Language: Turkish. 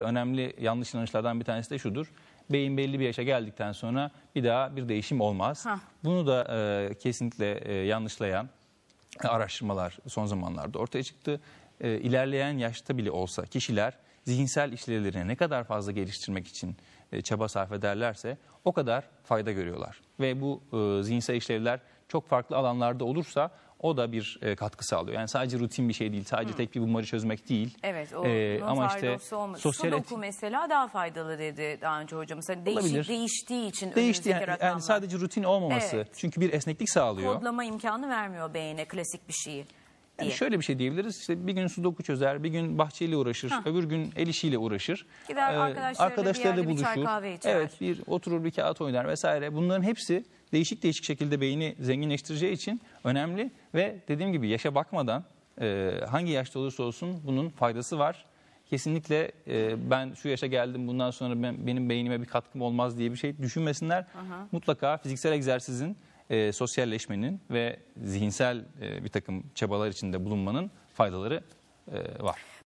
Önemli yanlış inanışlardan bir tanesi de şudur. Beyin belli bir yaşa geldikten sonra bir daha bir değişim olmaz. Hah. Bunu da e, kesinlikle e, yanlışlayan araştırmalar son zamanlarda ortaya çıktı. E, ilerleyen yaşta bile olsa kişiler zihinsel işlevlerini ne kadar fazla geliştirmek için e, çaba sarf ederlerse o kadar fayda görüyorlar. Ve bu e, zihinsel işlevler çok farklı alanlarda olursa o da bir e, katkı sağlıyor. Yani sadece rutin bir şey değil, sadece tek bir bulmaca çözmek değil. Evet o Ee, ama işte sosyal et- Sudoku mesela daha faydalı dedi daha önce hocamız. Hani değişik, Olabilir. değiştiği için değişti yani, önümüzdeki yani rakamlar. sadece rutin olmaması. Evet. Çünkü bir esneklik sağlıyor. kodlama imkanı vermiyor beyne klasik bir şeyi. Yani şöyle bir şey diyebiliriz. İşte bir gün sudoku çözer, bir gün bahçeyle uğraşır, öbür gün el işiyle uğraşır. Gider Ee, arkadaşlarıyla bir yerde bir çay buluşur. kahve içer. Evet, bir oturur bir kağıt oynar vesaire. Bunların hepsi değişik değişik şekilde beyni zenginleştireceği için önemli ve dediğim gibi yaşa bakmadan e, hangi yaşta olursa olsun bunun faydası var. Kesinlikle e, ben şu yaşa geldim bundan sonra ben, benim beynime bir katkım olmaz diye bir şey düşünmesinler. Mutlaka fiziksel egzersizin, e, sosyalleşmenin ve zihinsel e, bir takım çabalar içinde bulunmanın faydaları e, var.